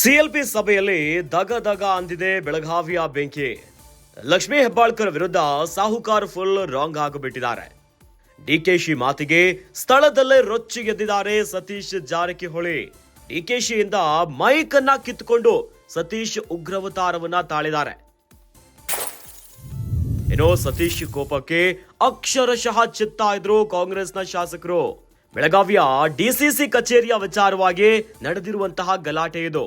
CLP ಸಭೆಯಲ್ಲಿ ದಗ ದಗ ಅಂದಿದೆ ಬೆಳಗಾವಿಯ ಬೆಂಕಿ. ಲಕ್ಷ್ಮೀ ಹೆಬ್ಬಾಳ್ಕರ್ ವಿರುದ್ಧ ಸಾಹುಕಾರ್ ಫುಲ್ ರಾಂಗ್ ಆಗಿಬಿಟ್ಟಿದ್ದಾರೆ ಡಿಕೆಶಿ ಮಾತಿಗೆ ಸ್ಥಳದಲ್ಲೇ ರೊಚ್ಚಿಗೆದ್ದಿದ್ದಾರೆ ಸತೀಶ್ ಜಾರಕಿಹೊಳಿ. ಡಿಕೆಶಿಯಿಂದ ಮೈಕ್ ಅನ್ನ ಕಿತ್ತುಕೊಂಡು ಸತೀಶ್ ಉಗ್ರವತಾರವನ್ನ ತಾಳಿದ್ದಾರೆ. ಏನೋ ಸತೀಶ್ ಕೋಪಕ್ಕೆ ಅಕ್ಷರಶಃ ಚಿತ್ತ ಇದ್ರು ಕಾಂಗ್ರೆಸ್ನ ಶಾಸಕರು. ಬೆಳಗಾವಿಯ ಡಿಸಿಸಿ ಕಚೇರಿಯ ವಿಚಾರವಾಗಿ ನಡೆದಿರುವಂತಹ ಗಲಾಟೆ ಇದು.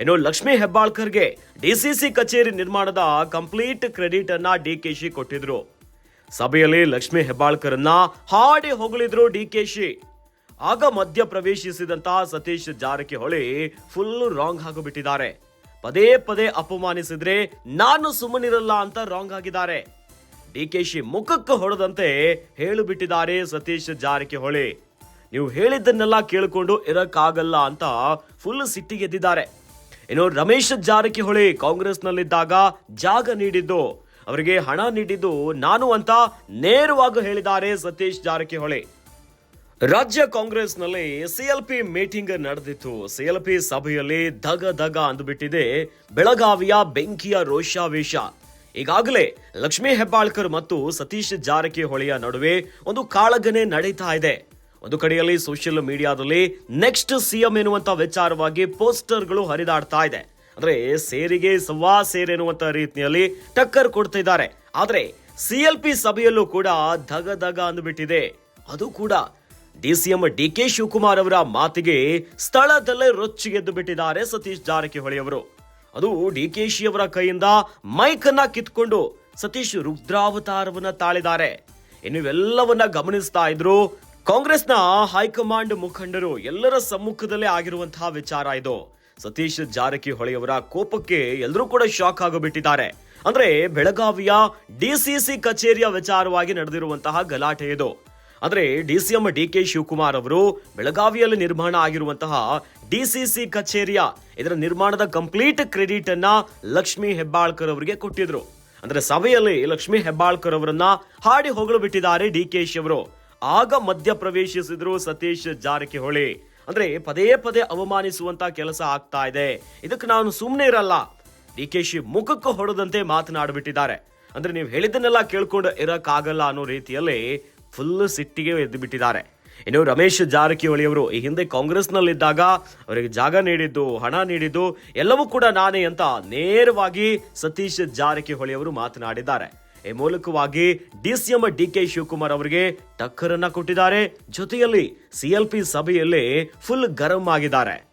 ಇನ್ನು ಲಕ್ಷ್ಮೀ ಹೆಬ್ಬಾಳ್ಕರ್ಗೆ ಡಿಸಿಸಿ ಕಚೇರಿ ನಿರ್ಮಾಣದ ಕಂಪ್ಲೀಟ್ ಕ್ರೆಡಿಟ್ ಅನ್ನ ಡಿಕೆಶಿ ಕೊಟ್ಟಿದ್ರು. ಸಭೆಯಲ್ಲಿ ಲಕ್ಷ್ಮೀ ಹೆಬ್ಬಾಳ್ಕರನ್ನ ಹಾಡಿ ಹೊಗಳಿದ್ರು ಡಿಕೆಶಿ ಆಗ ಮಧ್ಯ ಪ್ರವೇಶಿಸಿದಂತಹ ಸತೀಶ್ ಜಾರಕಿಹೊಳಿ ಫುಲ್ ರಾಂಗ್ ಆಗಿಬಿಟ್ಟಿದ್ದಾರೆ ಪದೇ ಪದೇ ಅಪಮಾನಿಸಿದ್ರೆ ನಾನು ಸುಮ್ಮನಿರಲ್ಲ ಅಂತ ರಾಂಗ್ ಆಗಿದ್ದಾರೆ. ಡಿಕೆಶಿ ಮುಖಕ್ಕೆ ಹೊಡೆದಂತೆ ಹೇಳಿಬಿಟ್ಟಿದ್ದಾರೆ ಸತೀಶ್ ಜಾರಕಿಹೊಳಿ. ನೀವು ಹೇಳಿದ್ದನ್ನೆಲ್ಲ ಕೇಳಿಕೊಂಡು ಇರಕ್ಕಾಗಲ್ಲ ಅಂತ ಫುಲ್ ಸಿಟ್ಟಿಗೆದ್ದಿದ್ದಾರೆ ಇನ್ನು ರಮೇಶ್ ಜಾರಕಿಹೊಳಿ ಕಾಂಗ್ರೆಸ್ನಲ್ಲಿದ್ದಾಗ ಜಾಗ ನೀಡಿದ್ದು, ಅವರಿಗೆ ಹಣ ನೀಡಿದ್ದು ನಾನು ಅಂತ ನೇರವಾಗಿ ಹೇಳಿದ್ದಾರೆ ಸತೀಶ್ ಜಾರಕಿಹೊಳಿ. ರಾಜ್ಯ ಕಾಂಗ್ರೆಸ್ನಲ್ಲಿ ಸಿಎಲ್ಪಿ ಮೀಟಿಂಗ್ ನಡೆದಿತ್ತು. ಸಿಎಲ್ಪಿ ಸಭೆಯಲ್ಲಿ ಧಗ ಧಗ ಅಂದುಬಿಟ್ಟಿದೆ ಬೆಳಗಾವಿಯ ಬೆಂಕಿಯ ರೋಷಾವೇಶ. ಈಗಾಗಲೇ ಲಕ್ಷ್ಮೀ ಹೆಬ್ಬಾಳ್ಕರ್ ಮತ್ತು ಸತೀಶ್ ಜಾರಕಿಹೊಳಿಯ ನಡುವೆ ಒಂದು ಕಾಳಗನೆ ನಡೀತಾ ಇದೆ. ಒಂದು ಕಡೆಯಲ್ಲಿ ಸೋಷಿಯಲ್ ಮೀಡಿಯಾದಲ್ಲಿ ನೆಕ್ಸ್ಟ್ ಸಿಎಂ ಎನ್ನುವಂತ ವಿಚಾರವಾಗಿ ಪೋಸ್ಟರ್ಗಳು ಹರಿದಾಡ್ತಾ ಇದೆ. ಅಂದ್ರೆ ಸೇರಿಗೆ ಸವಾ ಸೇರ್ ಎನ್ನುವಂತ ರೀತಿಯಲ್ಲಿ ಟಕ್ಕರ್ ಕೊಡ್ತಿದ್ದಾರೆ ಆದ್ರೆ ಸಿಎಲ್ಪಿ ಸಭೆಯಲ್ಲೂ ಕೂಡ ಧಗ ಧಗ ಅಂದ್ಬಿಟ್ಟಿದೆ. ಅದು ಕೂಡ ಡಿಸಿಎಂ ಡಿ ಕೆ ಶಿವಕುಮಾರ್ ಅವರ ಮಾತಿಗೆ ಸ್ಥಳದಲ್ಲೇ ರೊಚ್ಚಿಗೆದ್ದು ಬಿಟ್ಟಿದ್ದಾರೆ ಸತೀಶ್ ಜಾರಕಿಹೊಳಿ ಅವರು. ಅದು ಡಿ ಕೆ ಶಿ ಅವರ ಕೈಯಿಂದ ಮೈಕ್ ಅನ್ನ ಕಿತ್ಕೊಂಡು ಸತೀಶ್ ರುದ್ರಾವತಾರವನ್ನ ತಾಳಿದ್ದಾರೆ. ಇನ್ನು ಇವೆಲ್ಲವನ್ನ ಗಮನಿಸ್ತಾ ಇದ್ರು ಕಾಂಗ್ರೆಸ್ನ ಹೈಕಮಾಂಡ್ ಮುಖಂಡರು ಎಲ್ಲರ ಸಮ್ಮುಖದಲ್ಲೇ ಆಗಿರುವಂತಹ ವಿಚಾರ ಇದು. ಸತೀಶ್ ಜಾರಕಿಹೊಳಿ ಅವರ ಕೋಪಕ್ಕೆ ಎಲ್ಲರೂ ಕೂಡ ಶಾಕ್ ಆಗಿಬಿಟ್ಟಿದ್ದಾರೆ. ಅಂದ್ರೆ ಬೆಳಗಾವಿಯ ಡಿಸಿಸಿ ಕಚೇರಿಯ ವಿಚಾರವಾಗಿ ನಡೆದಿರುವಂತಹ ಗಲಾಟೆ ಇದು. ಅಂದ್ರೆ ಡಿಸಿಎಂ ಡಿ ಕೆ ಶಿವಕುಮಾರ್ ಅವರು ಬೆಳಗಾವಿಯಲ್ಲಿ ನಿರ್ಮಾಣ ಆಗಿರುವಂತಹ ಡಿಸಿಸಿ ಕಚೇರಿಯ ಇದರ ನಿರ್ಮಾಣದ ಕಂಪ್ಲೀಟ್ ಕ್ರೆಡಿಟ್ ಅನ್ನ ಲಕ್ಷ್ಮಿ ಹೆಬ್ಬಾಳ್ಕರ್ ಅವರಿಗೆ ಕೊಟ್ಟಿದ್ರು. ಅಂದ್ರೆ ಸಭೆಯಲ್ಲಿ ಲಕ್ಷ್ಮಿ ಹೆಬ್ಬಾಳ್ಕರ್ ಅವರನ್ನ ಹಾಡಿ ಹೊಗಳು ಬಿಟ್ಟಿದ್ದಾರೆ ಡಿ ಕೆ ಶಿ ಅವರು. ಆಗ ಮಧ್ಯ ಪ್ರವೇಶಿಸಿದ್ರು ಸತೀಶ್ ಜಾರಕಿಹೊಳಿ. ಅಂದ್ರೆ ಪದೇ ಪದೇ ಅವಮಾನಿಸುವಂತ ಕೆಲಸ ಆಗ್ತಾ ಇದೆ. ಇದಕ್ಕೆ ನಾನು ಸುಮ್ಮನೆ ಇರಲ್ಲ. ಡಿ ಕೆ ಶಿ ಮುಖಕ್ಕೆ ಹೊಡೆದಂತೆ ಮಾತನಾಡಿಬಿಟ್ಟಿದ್ದಾರೆ. ಅಂದ್ರೆ ನೀವು ಹೇಳಿದ್ದನ್ನೆಲ್ಲ ಕೇಳ್ಕೊಂಡು ಇರಕ್ಕಾಗಲ್ಲ ಅನ್ನೋ ರೀತಿಯಲ್ಲಿ ಫುಲ್ ಸಿಟ್ಟಿಗೆ ಎದ್ದು ಬಿಟ್ಟಿದ್ದಾರೆ ಇನ್ನು ರಮೇಶ್ ಜಾರಕಿಹೊಳಿ ಅವರು ಈ ಹಿಂದೆ ಕಾಂಗ್ರೆಸ್ನಲ್ಲಿದ್ದಾಗ ಅವರಿಗೆ ಜಾಗ ನೀಡಿದ್ದು, ಹಣ ನೀಡಿದ್ದು ಎಲ್ಲವೂ ಕೂಡ ನಾನೇ ಅಂತ ನೇರವಾಗಿ ಸತೀಶ್ ಜಾರಕಿಹೊಳಿ ಅವರು ಮಾತನಾಡಿದ್ದಾರೆ. ಈ ಮೂಲಕವಾಗಿ ಡಿಸಿಎಂ ಡಿ ಕೆ ಶಿವಕುಮಾರ್ ಅವರಿಗೆ ಟಕ್ಕರನ್ನ ಕೊಟ್ಟಿದ್ದಾರೆ. ಜೊತೆಯಲ್ಲಿ ಸಿಎಲ್ಪಿ ಸಭೆಯಲ್ಲಿ ಫುಲ್ ಗರಂ ಆಗಿದ್ದಾರೆ.